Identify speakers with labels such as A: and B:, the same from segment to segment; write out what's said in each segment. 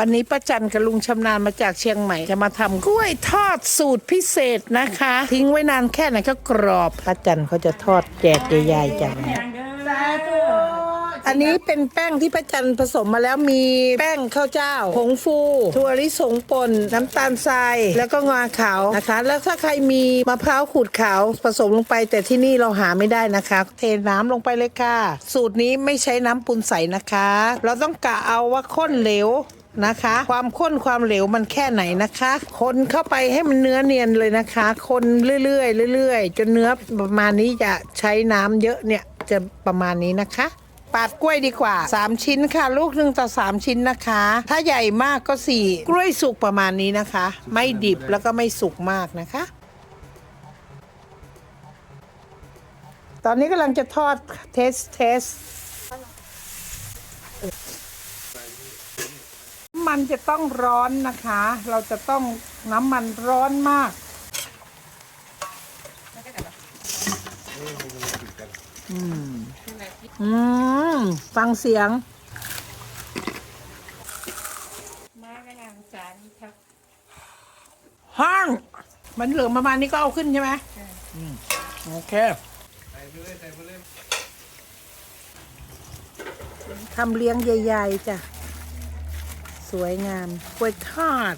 A: วันนี้ป้าจันกับลุงชำนาญมาจากเชียงใหม่ จะมาทำกล้วยทอดสูตรพิเศษนะคะ ทิ้งไว้นานแค่ไหนก็กรอบป้าจันเขาจะทอดแจกใหญ่ๆจากนี้อันนี้เป็นแป้งที่ป้าจันผสมมาแล้วมีแป้งข้าวเจ้าผงฟูถั่วลิสงป่นน้ำตาลทรายแล้วก็งาขาวนะคะ แล้วถ้าใครมีมะพร้าวขูดขาวผสมลงไป แต่ที่นี่เราหาไม่ได้นะคะ เทน้ำลงไปเลยค่ะ สูตรนี้ไม่ใช้น้ำปุนใสนะคะ เราต้องกะเอาว่าข้นเหลว นะคะ ความข้นความเหลวมันแค่ไหนนะคะ คนเข้าไปให้มันเนื้อเนียนเลยนะคะ คนเรื่อยๆเรื่อยๆจนเนื้อประมาณนี้จะใช้น้ำเยอะเนี่ยจะประมาณนี้นะคะปาดกล้วยดีกว่า 3 ชิ้นค่ะ ลูกหนึ่งต่อ 3 ชิ้นนะคะ ถ้าใหญ่มากก็ 4 กล้วยสุกประมาณนี้นะคะ ไม่ดิบแล้วก็ไม่สุกมากนะคะ ตอนนี้กำลังจะทอดเทสเทส มันจะต้องร้อนนะคะ เราจะต้องน้ำมันร้อนมาก อืม อืม ฟังเสียง
B: มากันงานสารครับ
A: ห้างมันเหลืองประมาณนี้ก็เอาขึ้นใช่ไหมอืมโอเคทำเลี้ยงใหญ่ ๆ จ้ะ สวยงามกล้วยทอด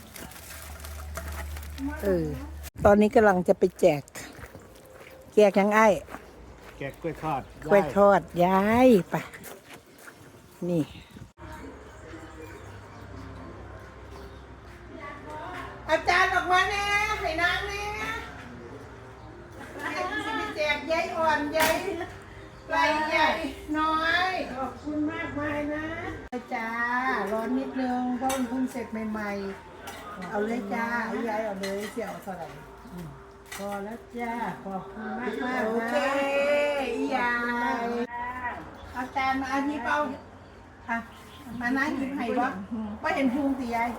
A: เออ ตอนนี้กำลังจะไปแจก แจกยังไอ้
C: แกะกล้วยทอด
A: กล้วยทอดย้ายไปนี่ อาจารย์ออกมาแน่ให้นางแน่ให้สิไปแจกยายอ่อนยายไรใหญ่น้อย ขอบคุณมากมายนะจ้า ร้ อนนิดนึงเพราะมันเพิ่งเสร็จใหม่ๆ เอาเลยจ้าเอายายเอาเลยเสี่ยวเท่าไหร่
B: พอแล้วจ้าขอบคุณมากมาก
A: โอเคอียายเอาแตนมาอาทิตย์เอาค่ะมานะหยิบให้วะว่าเห็นพุงตียาย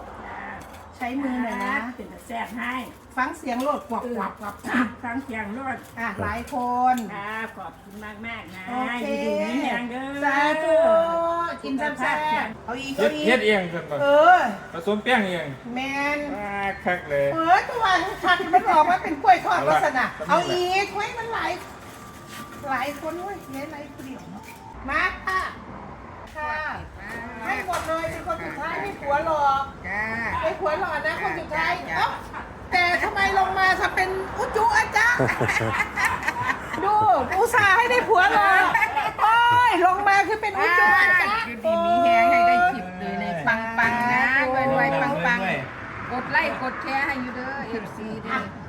A: ใช้มือหน่อยนะ
B: เป็นแต่แซ่บให้
A: ฟังเสียงโหลดกวับกวับกวับ
B: ฟังเสียงรวด
A: อะหลายคน
B: ค่ะขอบคุณมากมากๆนะ
A: โอเค
B: อยู่ดีมีแรงเด้อ
A: สาธุ กินแซ่บๆเอาอีก
C: เฮ็
A: เอา
C: ด
A: อี
C: เฮ็
A: ก
C: ดเองกันบ่
A: เออ
C: ผสมแป้งเอง
A: แมน
C: ว้าคักเลย
A: เออตัวคันมันออกมาเป็นกล้วยทอด
C: เอา
A: ลั
C: ละ
A: กษณะ
C: เอา
A: เอา
C: ละ
A: อีกไว้มันหลายหลายคนเว้ยเน้นหลายเปลี่ยวมาค่ะค่ะ ให้หมดเลยเป็นคนสุดท้ายไม่ผัวหรอก
B: จ้า
A: ไอ้ผัวหล่อนะคนสุดท้ายเอ้าแต่ทำไมลงมาทำเป็นอุจจุอาจารย์ดูอุตส่าห์ให้ได้ผัวหล่อโอ้ยลงมา คือเป็นอุจจุอาจารย์
D: คือดีมีแฮงให้ได้คลิปเลยในปังปังๆนะรวยรวยปังปังๆ กดไลค์กดแชร์ให้อยู่เด้อ FC เด้อ